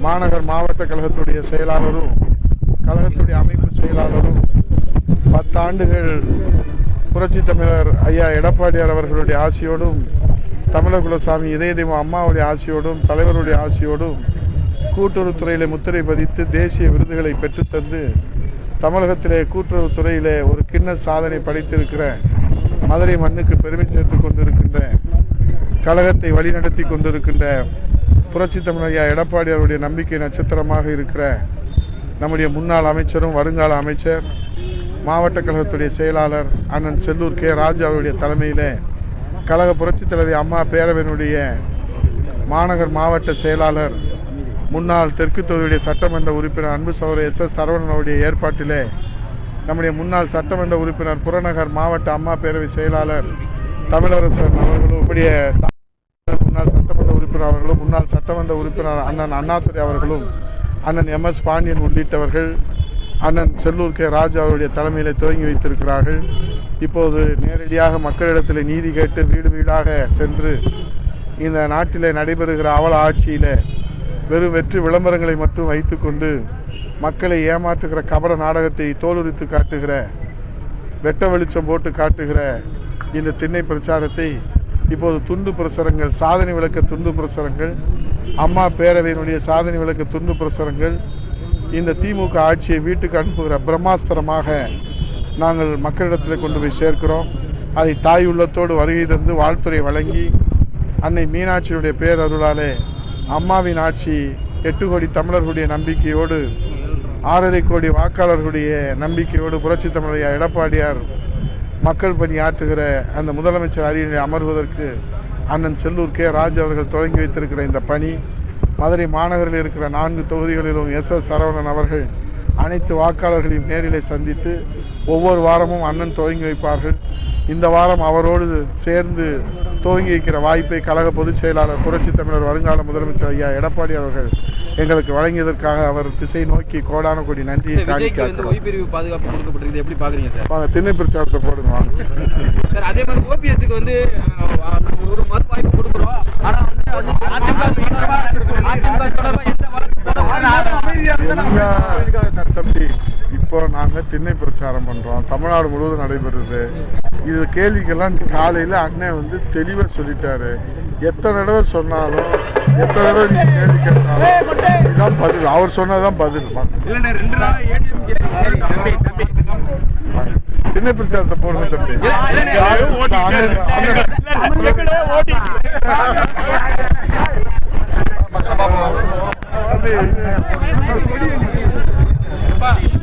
மாநகர் மாவட்ட கழகத்துடைய செயலாளரும் கழகத்துடைய அமைப்பு செயலாளரும் பத்தாண்டுகள் புரட்சி தமிழர் ஐயா எடப்பாடியார் அவர்களுடைய ஆசியோடும் தமிழர் குலசாமி இதய தெய்வம் அம்மாவுடைய ஆசியோடும் தலைவருடைய ஆசியோடும் கூட்டுறவுத்துறையிலே முத்திரை பதித்து தேசிய விருதுகளை பெற்றுத்தந்து தமிழகத்திலே கூட்டுறவுத்துறையிலே ஒரு கிண்ண சாதனை படைத்திருக்கிற மதுரை மண்ணுக்கு பெருமை சேர்த்துக் கொண்டிருக்கின்ற கழகத்தை வழிநடத்தி கொண்டிருக்கின்ற புரட்சி தமிழையா எடப்பாடி அவருடைய நம்பிக்கை நட்சத்திரமாக இருக்கிற நம்முடைய முன்னாள் அமைச்சரும் வருங்கால அமைச்சர் மாவட்ட கழகத்துடைய செயலாளர் அண்ணன் செல்லூர் கே. ராஜு அவருடைய தலைமையிலே கழக புரட்சி தலைவி அம்மா பேரவையினுடைய மாநகர் மாவட்ட செயலாளர் முன்னாள் தெற்கு தொகுதியுடைய சட்டமன்ற உறுப்பினர் அன்பு சௌர எஸ். எஸ். சரவணன் அவருடைய ஏற்பாட்டிலே நம்முடைய முன்னாள் சட்டமன்ற உறுப்பினர் புறநகர் மாவட்ட அம்மா பேரவை செயலாளர் தமிழரசன் அவர்களும் நம்முடைய சட்டமன்ற அவர்களும் முன்னாள் சட்டமன்ற உறுப்பினர் அண்ணன் அண்ணாதுரை அவர்களும் அண்ணன் எம் எஸ் பாண்டியன் உள்ளிட்டவர்கள் அண்ணன் செல்லூர் கே ராஜு அவருடைய தலைமையில் துவங்கி வைத்திருக்கிறார்கள். இப்போது நேரடியாக மக்களிடத்தில் நீதி கேட்டு வீடு வீடாக சென்று இந்த நாட்டில் நடைபெறுகிற அவல ஆட்சியில் வெறும் வெற்றி விளம்பரங்களை மட்டும் வைத்துக்கொண்டு மக்களை ஏமாற்றுகிற கபட நாடகத்தை தோலுரித்து காட்டுகிற வெட்ட வெளிச்சம் போட்டு காட்டுகிற இந்த திண்ணை பிரச்சாரத்தை இப்போது துண்டு பிரசுரங்கள் சாதனை விளக்க துண்டு பிரசுரங்கள் அம்மா பேரவையினுடைய சாதனை விளக்க துண்டு பிரசுரங்கள் இந்த திமுக ஆட்சியை வீட்டுக்கு அனுப்புகிற பிரம்மாஸ்திரமாக நாங்கள் மக்களிடத்தில் கொண்டு போய் சேர்க்கிறோம். அதை தாய் உள்ளத்தோடு வருகை தந்து வாழ்த்துறை வழங்கி அன்னை மீனாட்சியினுடைய பேரருளாலே அம்மாவின் ஆட்சி எட்டு கோடி தமிழர்களுடைய நம்பிக்கையோடு ஆறரை கோடி வாக்காளர்களுடைய நம்பிக்கையோடு புரட்சி தமிழையா எடப்பாடியார் மக்கள் பணி ஆற்றுகிற அந்த முதலமைச்சர் அரியணை அமர்வதற்கு அண்ணன் செல்லூர் கே ராஜ் அவர்கள் தொடங்கி வைத்திருக்கிற இந்த பணி மதுரை மாநகரில் இருக்கிற நான்கு தொகுதிகளிலும் எஸ் எஸ் சரவணன் அவர்கள் அனைத்து வாக்காளர்களையும் நேரிலே சந்தித்து ஒவ்வொரு வாரமும் அண்ணன் துவங்கி வைப்பார்கள். இந்த வாரம் அவரோடு சேர்ந்து துவங்கி வைக்கிற வாய்ப்பை கழக பொதுச் செயலாளர் புரட்சி தமிழர் வருங்கால முதலமைச்சர் ஐயா எடப்பாடி அவர்கள் எங்களுக்கு வழங்கியதற்காக அவர் திசை நோக்கி கோடான கோடி நன்றியை வாங்க திண்ணை பிரச்சாரத்தை போடுங்க அதே மாதிரி ஓபிஎஸ்க்கு வந்து அஹ், நம்ம ஒரு மறு வாய்ப்பு கொடுக்குறோம். ஆனா வந்து அது அதிமுக அதிமுக தொடர்பா எந்த வழக்கு தம்பி இப்போ நாங்க திண்ணை பிரச்சாரம் பண்றோம். தமிழ்நாடு முழுவதும் நடைபெறுது. இது கேள்விக்கெல்லாம் காலையில அண்ணன் வந்து தெளிவா சொல்லிட்டாரு. எத்தனை தடவை சொன்னாலும் எத்தனை தடவை நீ கேள்வி கேட்டாலும் இதுதான் பதில். அவர் சொன்னதுதான் பதில். திண்ணை பிரச்சாரத்தை போடுங்க தம்பி. அண்ணன் 棒